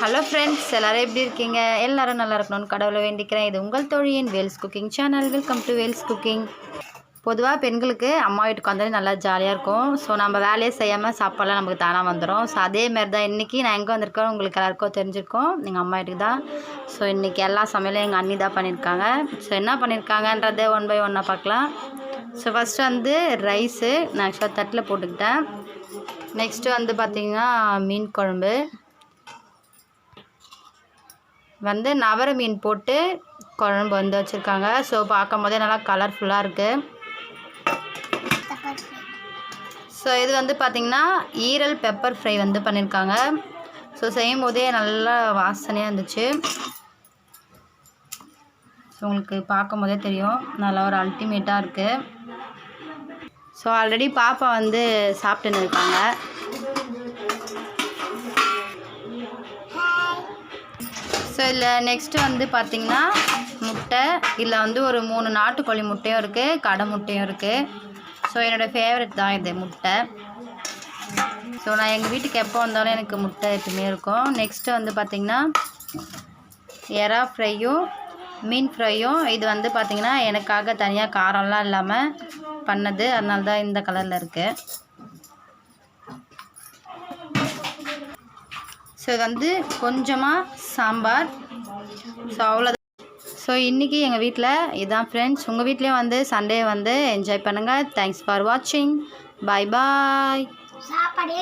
Hello friends எல்லாரும் எப்படி இருக்கீங்க? எல்லோரும் நல்லா இருக்கணும்னு கடவுளை வேண்டிக்கிறேன். இது உங்கள் தோழியின் Vels cooking channel welcome to Vels cooking பொதுவாக பெண்களுக்கு அம்மா வீட்டுக்கு வந்தாலே நல்லா ஜாலியாக இருக்கும். ஸோ நம்ம வேலையே செய்யாமல் சாப்பாடெலாம் நமக்கு தானாக வந்துடும் ஸோ அதே மாதிரி தான் இன்றைக்கி நான் எங்கே வந்திருக்கோம்? உங்களுக்கு எல்லாருக்கும் தெரிஞ்சிருக்கோம். எங்கள் அம்மா வீட்டுக்கு தான். ஸோ இன்றைக்கி எல்லா சமையலும் எங்கள் அண்ணி தான் பண்ணியிருக்காங்க. ஸோ என்ன பண்ணியிருக்காங்கன்றதே ஒன் பை ஒன்னாக பார்க்கலாம். ஸோ ஃபஸ்ட்டு வந்து ரைஸு நான் ஆக்சுவலாக தட்டில் போட்டுக்கிட்டேன். நெக்ஸ்ட்டு வந்து பார்த்திங்கன்னா மீன் குழம்பு. வந்து நவர மீன் போட்டு குழம்பு வந்து வச்சுருக்காங்க. ஸோ பார்க்கும் போதே நல்லா கலர்ஃபுல்லாக இருக்குது ஸோ இது வந்து பார்த்திங்கன்னா ஈரல் பெப்பர் ஃப்ரை வந்து பண்ணியிருக்காங்க ஸோ செய்யும் போதே நல்லா வாசனையாக இருந்துச்சு. ஸோ உங்களுக்கு பார்க்கும் போதே தெரியும். நல்லா ஒரு அல்டிமேட்டாக இருக்குது ஸோ ஆல்ரெடி பாப்பா வந்து சாப்பிட்டுன்னு இருக்காங்க. ஸோ இதில் நெக்ஸ்ட்டு வந்து பார்த்திங்கன்னா முட்டை. இதில் வந்து ஒரு மூணு நாட்டுக்கோழி முட்டையும் இருக்குது கடை முட்டையும் இருக்குது ஸோ என்னோடய ஃபேவரட் தான் இது முட்டை. ஸோ நான் எங்கள் வீட்டுக்கு எப்போ வந்தாலும் எனக்கு முட்டை எப்பவுமே இருக்கும். நெக்ஸ்ட்டு வந்து பார்த்திங்கன்னா எறா ஃப்ரையும் மீன் ஃப்ரையும் இது வந்து பார்த்திங்கன்னா எனக்காக தனியாக காரம்லாம் இல்லாமல் பண்ணது. அதனால தான் இந்த கலரில் இருக்குது ஸோ இது வந்து கொஞ்சமாக சாம்பார். ஸோ அவ்வளோதான் ஸோ இன்றைக்கி எங்கள் வீட்டில் இதுதான் ஃப்ரெண்ட்ஸ் உங்கள் வீட்லேயும் வந்து சண்டே வந்து என்ஜாய் பண்ணுங்கள் தேங்க்ஸ் ஃபார் வாட்சிங் பாய் பாய் சாப்பாடு